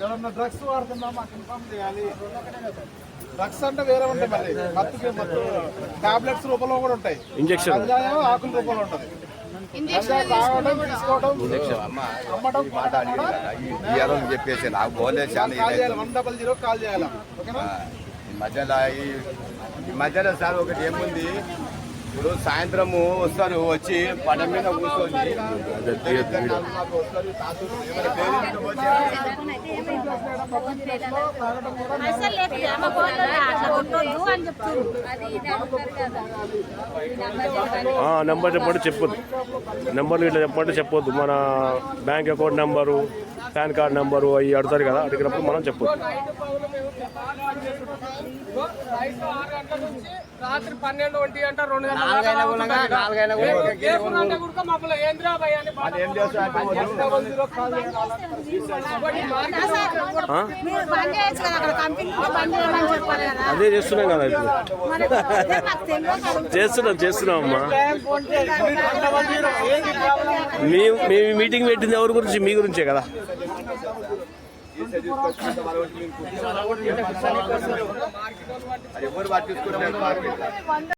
ఎవరన్నా డ్రగ్స్ వాడుతున్నా మాకు చేయాలి. డ్రగ్స్ అంటే వేరే ఉంటాయి మరి. మత్తుకి మత్తు టాబ్లెట్స్ రూపంలో కూడా ఉంటాయి. ఇంజెక్షన్ ఆకుల రూపంలో ఉంటుంది. చెప్పేసి నాకు పోలే చాలా కాల్ ఇదైంది. చేయాలి వన్ డబల్ జీరో కాల్ చేయాలి. ఓకేనా? ఆ, ఈ మధ్యలో ఈ ఈ మధ్యలో సార్ ఒకటి ఏముంది? ఇప్పుడు సాయంత్రము వస్తారు వచ్చి పడ మీద కూర్చొని వస్తారు, అట్లా కొట్టొద్దు అని చెప్తున్నారు నెంబర్ చెప్పండి చెప్పొద్దు నెంబర్లు ఇట్లా చెప్పండి చెప్పొద్దు మన bank account number PAN card number అవి అడుగుతారు కదా అడిగినప్పుడు మనం చెప్పొద్దు రాత్రి పన్నెండు ఒంటి గంట రెండు గంటల అదే చేస్తున్నాం కదా ఇప్పుడు. చేస్తున్నాం చేస్తున్నాం అమ్మా మీ మేము మీటింగ్ పెట్టింది ఎవరి గురించి? మీ గురించే కదా. ఎవరు పట్టించుకుంటారు